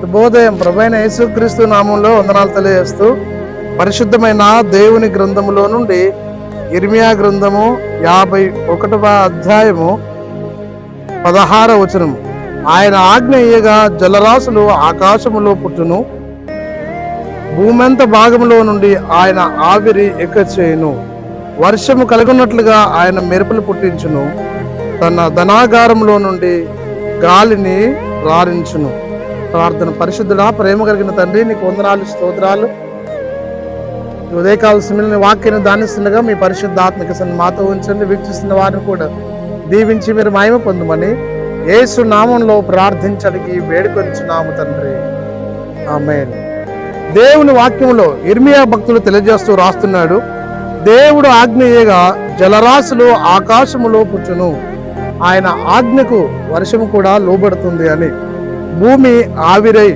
శుభోదయం. ప్రభైన యేసుక్రీస్తు నామంలో వందనాలు తెలియజేస్తూ పరిశుద్ధమైన దేవుని గ్రంథములో నుండి ఇర్మియా గ్రంథము యాభై ఒకటవ అధ్యాయము పదహార వచనము. ఆయన ఆజ్ఞ ఇయ్యగా జలరాశులు ఆకాశములో పుట్టును భూమెంత భాగంలో నుండి ఆయన ఆవిరి ఎక్కచేయును వర్షము కలుగున్నట్లుగా ఆయన మెరుపులు పుట్టించును. తన ధనాగారంలో నుండి గాలిని రారించును. ప్రార్థన పరిశుద్ధుడా ప్రేమ కలిగిన తండ్రి నీకు వందనాలు స్తోత్రాలు. ఉదయకాల సమయంలో వాక్యాన్ని దానిస్తుండగా మీ పరిశుద్ధ ఆత్మిక మాతో ఉంచండి వీక్షిస్తున్న వారిని కూడా దీవించి మీరు మాయమ పొందమని ఏసు నామంలో ప్రార్థించడానికి వేడుకొంచున్నాము తండ్రి. ఆమె దేవుని వాక్యంలో ఇర్మియా భక్తులు తెలియజేస్తూ రాస్తున్నాడు దేవుడు ఆజ్ఞయగా జలరాశులు ఆకాశములో పుచ్చును. ఆయన ఆజ్ఞకు వర్షము కూడా లోబడుతుంది అని. భూమి ఆవిరై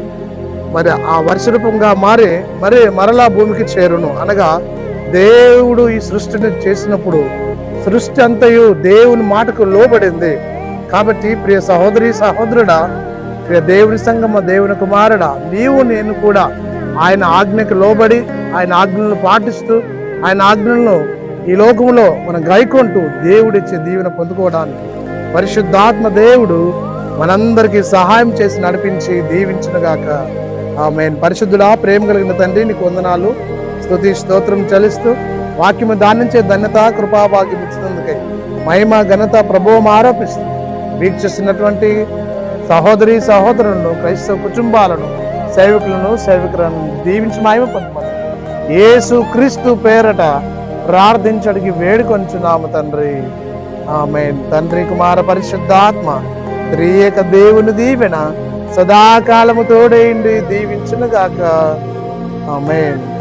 మరి ఆ వర్షరూపంగా మారి మరి మరలా భూమికి చేరును. అనగా దేవుడు ఈ సృష్టిని చేసినప్పుడు సృష్టి అంతయు దేవుని మాటకు లోబడింది. కాబట్టి ప్రియ సహోదరి సహోదరుడా ప్రియ దేవుని సంగమ దేవుని కుమారుడా నీవు నేను కూడా ఆయన ఆజ్ఞకు లోబడి ఆయన ఆజ్ఞలను పాటిస్తూ ఆయన ఆజ్ఞలను ఈ లోకంలో మనం గైకొంటూ దేవుడిచ్చే దీవెన పొందుకోవడానికి పరిశుద్ధాత్మ దేవుడు మనందరికీ సహాయం చేసి నడిపించి దీవించునుగాక. ఆమె పరిశుద్ధుడా ప్రేమ కలిగిన తండ్రి నీకు వందనాలు. స్తుతి స్తోత్రం చలిస్తూ వాక్యము దానించే ధన్యత కృపాభాగ్యం ఇచ్చినందుకై మహిమ ఘనత ప్రభువం ఆరోపిస్తుంది వీక్షిస్తున్నటువంటి సహోదరి సహోదరులను క్రైస్తవ కుటుంబాలను సేవకులను సేవకులను దీవించి మహిమ పొందమని యేసు క్రీస్తు పేరట ప్రార్థించడికి వేడుకొంచున్నాము తండ్రి. ఆమె తండ్రి కుమార పరిశుద్ధాత్మ త్రియక దేవుని దీవెన సదాకాలము తోడైండి దీవించునుగాక. ఆమెన్.